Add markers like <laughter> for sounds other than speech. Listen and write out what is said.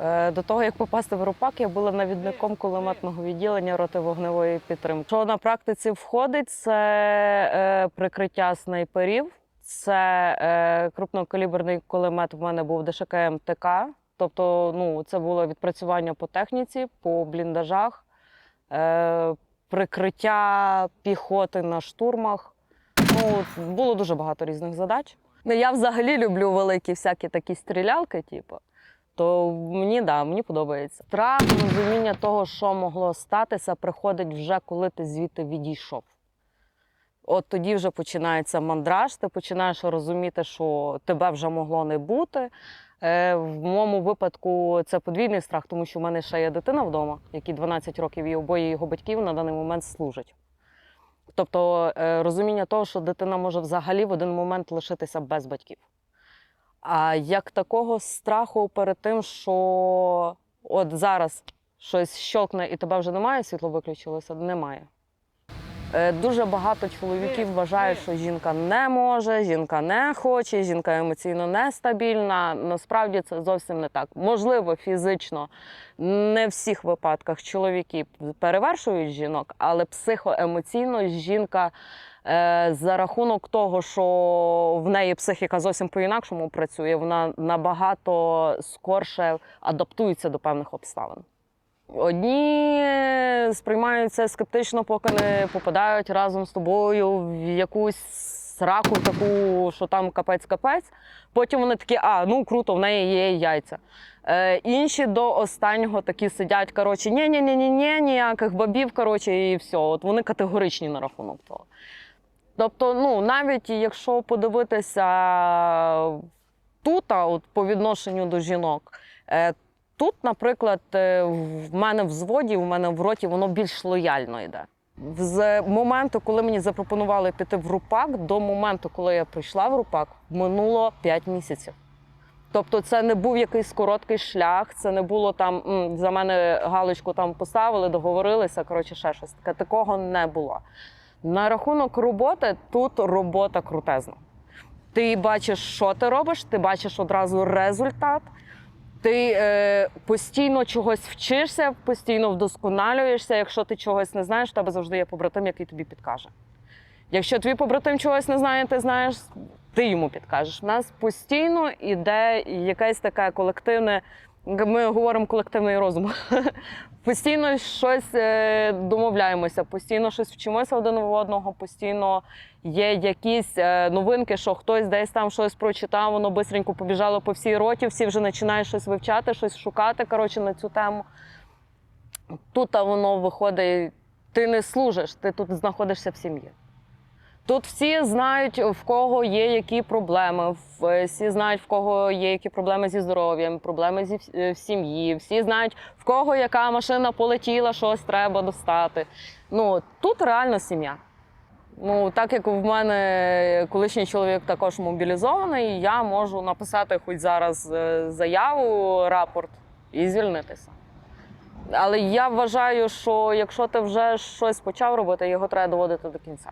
Е, До того, як попасти в РУПАК, я була навідником кулеметного відділення роти вогневої підтримки. Що на практиці входить, це е, прикриття снайперів, це е, крупнокаліберний кулемет в мене був ДШК МТК. Тобто, ну, це було відпрацювання по техніці, по бліндажах, прикриття піхоти на штурмах. Ну, було дуже багато різних задач. Ну, я взагалі люблю великі всякі такі стрілялки, типу. То мені да, мені подобається. Страх, розуміння того, що могло статися, приходить вже коли ти звідти відійшов. От тоді вже починається мандраж, ти починаєш розуміти, що тебе вже могло не бути. Е, в моєму випадку це подвійний страх, тому що в мене ще є дитина вдома, якій 12 років, і обоє його батьків на даний момент служать. Тобто е, розуміння того, що дитина може взагалі в один момент лишитися без батьків. А як такого страху перед тим, що от зараз щось щолкне і тебе вже немає, світло виключилося, немає. Е, Дуже багато чоловіків вважають, що жінка не може, жінка не хоче, жінка емоційно нестабільна. Насправді це зовсім не так. Можливо, фізично не в всіх випадках чоловіки перевершують жінок, але психоемоційно жінка за рахунок того, що в неї психіка зовсім по-інакшому працює, вона набагато скорше адаптується до певних обставин. Одні сприймають це скептично, поки не попадають разом з тобою в якусь сраку таку, що там капець-капець. Потім вони такі, а ну круто, в неї є яйця. Е, інші до останнього такі сидять, коротше, ні ні ні ні ніяких бабів, коротше, і все. От вони категоричні на рахунок того. Тобто, ну, навіть якщо подивитися тут, от по відношенню до жінок, е, Тут, наприклад, е, в мене в зводі, в мене в роті воно більш лояльно йде. З моменту, коли мені запропонували піти в РУПАК, до моменту, коли я прийшла в РУПАК, минуло 5 місяців. Тобто, це не був якийсь короткий шлях, це не було там за мене галочку там поставили, договорилися. Коротше, ще щось таке. Такого не було. На рахунок роботи тут робота крутезна. Ти бачиш, що ти робиш, ти бачиш одразу результат. Ти е, постійно чогось вчишся, постійно вдосконалюєшся. Якщо ти чогось не знаєш, тебе завжди є побратим, який тобі підкаже. Якщо твій побратим чогось не знає, ти знаєш, ти йому підкажеш. У нас постійно йде якесь таке колективне, ми говоримо колективний розум. <laughs> Постійно щось е, домовляємося, постійно щось вчимося один в одного, постійно є якісь е, новинки, що хтось десь там щось прочитав, воно бистренько побіжало по всій роті, всі вже починають щось вивчати, щось шукати коротше, на цю тему. Тут воно виходить, ти не служиш, ти тут знаходишся в сім'ї. Тут всі знають, в кого є які проблеми, всі знають, в кого є які проблеми зі здоров'ям, проблеми зі в- е, сім'ї, всі знають, в кого яка машина полетіла, щось треба достати. Ну, тут реально сім'я. Ну, так як в мене колишній чоловік також мобілізований, я можу написати хоч зараз е, заяву, рапорт і звільнитися. Але я вважаю, що якщо ти вже щось почав робити, його треба доводити до кінця.